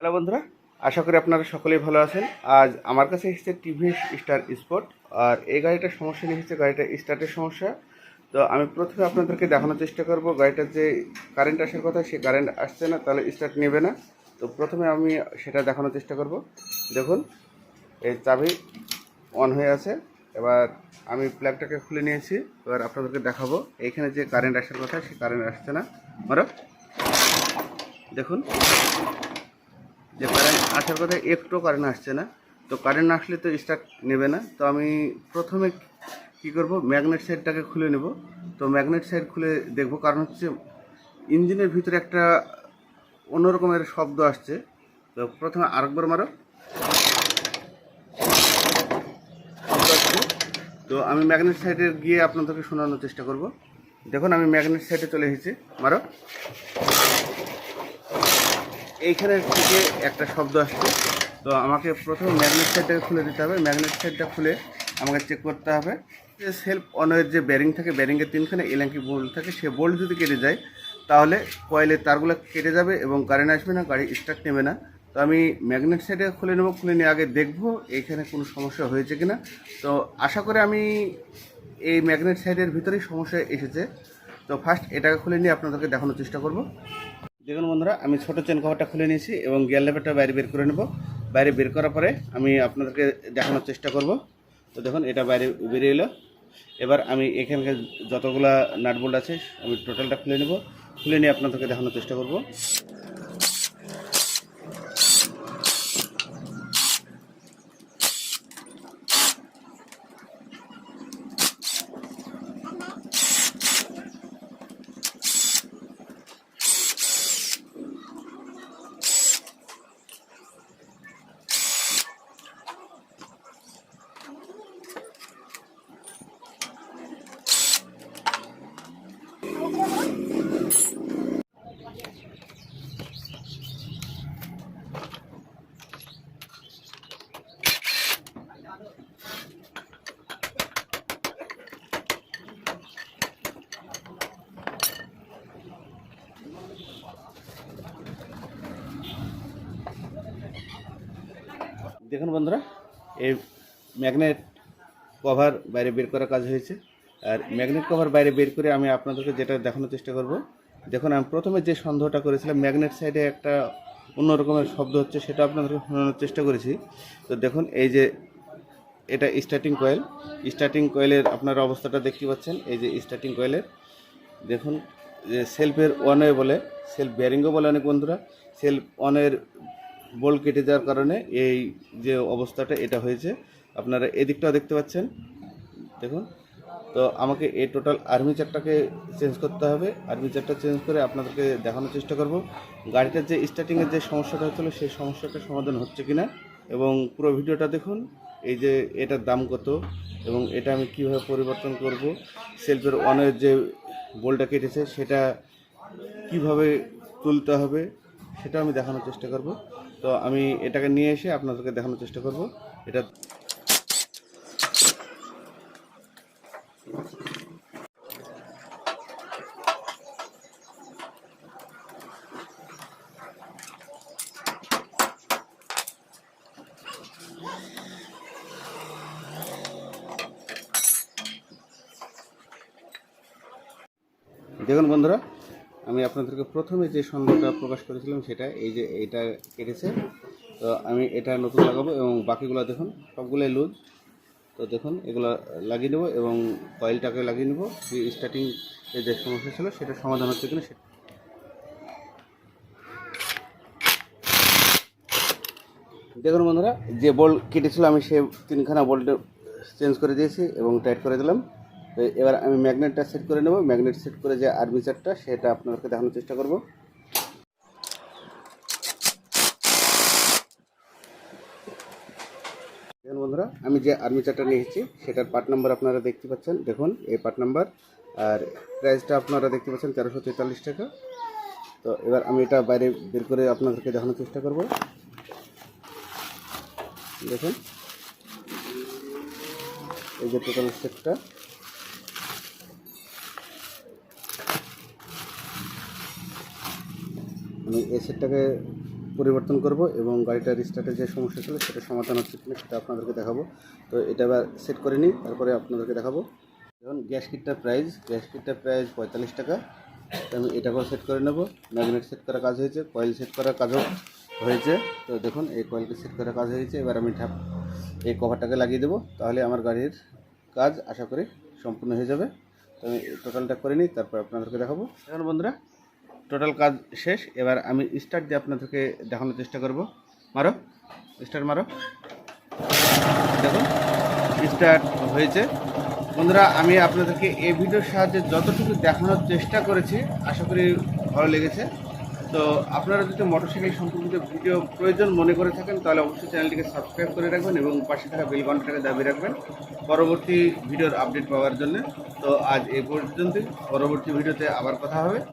Hello বন্ধুরা, আশা করি আপনারা সকলেই ভালো আছেন। আজ আমার কাছে এসেছে টিভিএস স্টার স্পোর্ট আর এই গাড়িটার সমস্যা নিয়ে এসেছে গাড়িটা স্টার্টের সমস্যা। তো আমি প্রথমে আপনাদেরকে দেখানোর চেষ্টা করব, গাড়িটার যে কারেন্ট আসার কথা, সে কারেন্ট আসছে না, তাহলে স্টার্ট নেবে না। তো প্রথমে আমি সেটা দেখানোর চেষ্টা করব। দেখুন, এই চাবি অন হয়ে আছে। এবার আমি প্ল্যাগটাকে খুলে নিয়েছি, এবার আপনাদেরকে দেখাবো। এইখানে যে কারেন্ট আসার কথা, সে কারেন্ট আসছে না। মারো দেখুন। যে কারেন্ট আসার কথা একটু কারেন্ট আসছে না, তো কারেন্ট আসলে তো স্টার্ট নেবে না। তো আমি প্রথমে কি করব ম্যাগনেট সাইডটাকে খুলে নেব। তো ম্যাগনেট সাইড খুলে দেখব, কারণ হচ্ছে ইঞ্জিনের ভিতরে একটা অন্যরকমের শব্দ আসছে। তো প্রথমে আরেকবার মারো। তো আমি ম্যাগনেট সাইডে গিয়ে আপনাদেরকে শোনানোর চেষ্টা করব। দেখুন, আমি ম্যাগনেট সাইডে চলে এসেছি। মারো। এইখানের থেকে একটা শব্দ আসছে। তো আমাকে প্রথমে ম্যাগনেট সাইডটাকে খুলে দিতে হবে। ম্যাগনেট সাইডটা খুলে আমাকে চেক করতে হবে। যে সেলফ অনের যে ব্যারিং থাকে ব্যারিংয়ের তিনখানে এলাঙ্কি বোল্ট থাকে, সে বোল্ট যদি কেটে যায়, তাহলে কয়েলের তারগুলো কেটে যাবে এবং কারেন্ট আসবে না, গাড়ি স্টার্ট নেবে না। তো আমি ম্যাগনেট সাইডে খুলে নেব, খুলে নিয়ে আগে দেখব এইখানে কোনো সমস্যা হয়েছে কিনা। তো আশা করে আমি এই ম্যাগনেট সাইডের ভিতরেই সমস্যা এসেছে। তো ফার্স্ট এটাকে খুলে নিয়ে আপনাদেরকে দেখানোর চেষ্টা করব। দেখুন বন্ধুরা, আমি ছোট চেন কভারটা খুলে নিয়েছি এবং গিয়ার লেভারটা বাইরে বের করে নেব। বাইরে বের করার পরে আমি আপনাদেরকে দেখানোর চেষ্টা করব। তো দেখুন, এটা বাইরে বেরিয়ে এলো। এবার আমি এখানকার যতগুলা নাটবোল্ট আছে, আমি টোটালটা খুলে নেব। খুলে নিয়ে আপনাদেরকে দেখানোর চেষ্টা করব। দেখুন বন্ধুরা, এই ম্যাগনেট কভার বাইরে বের করার কাজ হয়েছে। আর ম্যাগনেট কভার বাইরে বের করে আমি আপনাদেরকে যেটা দেখানোর চেষ্টা করব। দেখুন, আমি প্রথমে যে সন্দেহটা করেছিলাম ম্যাগনেট সাইডে একটা অন্য রকমের শব্দ হচ্ছে, সেটা আপনাদেরকে শোনানোর চেষ্টা করেছি। তো দেখুন, এই যে এটা স্টার্টিং কয়েল স্টার্টিং কয়েলের আপনার অবস্থাটা দেখতে পাচ্ছেন, এই যে স্টার্টিং কয়েলের দেখুন, যে সেলফের ওয়ানে বলে সেলফ ব্যারিংও বলে অনেক বন্ধুরা সেলফ অনের বোল কেটে যাওয়ার কারণে এই যে অবস্থাটা, এটা হয়েছে। আপনারা এদিকটাও দেখতে পাচ্ছেন। দেখুন। তো আমাকে এই টোটাল আর্মিচারটাকে চেঞ্জ করতে হবে। আর্মিচারটা চেঞ্জ করে আপনাদেরকে দেখানোর চেষ্টা করব। গাড়িটার যে স্টার্টিংয়ের যে সমস্যাটা হচ্ছিল, সেই সমস্যাটার সমাধান হচ্ছে কিনা এবং পুরো ভিডিওটা দেখুন। এই যে এটার দাম কত এবং এটা আমি কীভাবে পরিবর্তন করব। সেলফের অনের যে বোলটা কেটেছে, সেটা কীভাবে তুলতে হবে সেটা আমি দেখানোর চেষ্টা করব। তো আমি এটাকে নিয়ে এসে আপনাদেরকে দেখানোর চেষ্টা করব। এটা দেখুন বন্ধুরা আমি আপনাদেরকে প্রথমে যে সন্দেহটা প্রকাশ করেছিলাম সেটা এই যে এটা কেটেছে। তো আমি এটা নতুন লাগাবো এবং বাকিগুলো দেখুন, সবগুলোই লুজ। তো দেখুন, এগুলো লাগিয়ে নেব এবং কয়েলটাকে লাগিয়ে নেব। স্টার্টিং যে সমস্যা ছিল সেটা সমাধান হচ্ছে কিনা সেটা দেখুন বন্ধুরা, যে বল কেটেছিল আমি সে তিনখানা বল্ট চেঞ্জ করে দিয়েছি এবং টাইট করে দিলাম। তো এবার আমি ম্যাগনেটটা সেট করে নেব। ম্যাগনেট সেট করে যে আর্মিচারটা, সেটা আপনাদেরকে দেখানোর চেষ্টা করব। বন্ধুরা, আমি যে আর্মিচারটা নিয়েছি, সেটার পার্ট নাম্বার আপনারা দেখতে পাচ্ছেন। দেখুন, এই পার্ট নাম্বার। আর প্রাইসটা আপনারা দেখতে পাচ্ছেন তেরোশো তেতাল্লিশ টাকা। তো এবার আমি এটা বাইরে বের করে আপনাদেরকে দেখানোর চেষ্টা করব। দেখুন। এই যে টোটাল সেটটা আমি এই সেটটাকে পরিবর্তন করব এবং গাড়িটার স্টার্টে যে সমস্যা ছিল সেটা সমাধান হচ্ছে কিনা সেটা আপনাদেরকে দেখাবো। তো এটা এবার সেট করে নিই, তারপরে আপনাদেরকে দেখাবো। যেমন গ্যাস কিটটার প্রাইস গ্যাস কিটটার প্রাইস পঁয়তাল্লিশ টাকা। তো আমি এটাকেও সেট করে নেব। ম্যাগনেট সেট করার কাজ হয়েছে কয়েল সেট করার কাজও হয়েছে। তো দেখুন, এই কয়েলকে সেট করার কাজ হয়েছে। এবার আমি ঠাপ এই কভারটাকে লাগিয়ে দেবো। তাহলে আমার গাড়ির কাজ আশা করি সম্পূর্ণ হয়ে যাবে। তো আমি টোটালটা করে নিই, তারপর আপনাদেরকে দেখাবো। এখন বন্ধুরা টোটাল কাজ শেষ। এবার আমি স্টার্ট দিয়ে আপনাদেরকে দেখানোর চেষ্টা করব। মারো, স্টার্ট মারো। দেখুন, স্টার্ট হয়েছে। বন্ধুরা, আমি আপনাদেরকে এই ভিডিওর সাহায্যে যতটুকু দেখানোর চেষ্টা করেছি, আশা করি ভালো লেগেছে। তো আপনারা যদি মোটরসাইকেল সম্পর্কিত ভিডিও প্রয়োজন মনে করে থাকেন, তাহলে অবশ্যই চ্যানেলটিকে সাবস্ক্রাইব করে রাখবেন এবং পাশে থাকা বেল ঘন্টাটাকে দাবি রাখবেন পরবর্তী ভিডিওর আপডেট পাওয়ার জন্য। তো আজ এই পর্যন্তই। পরবর্তী ভিডিওতে আবার কথা হবে।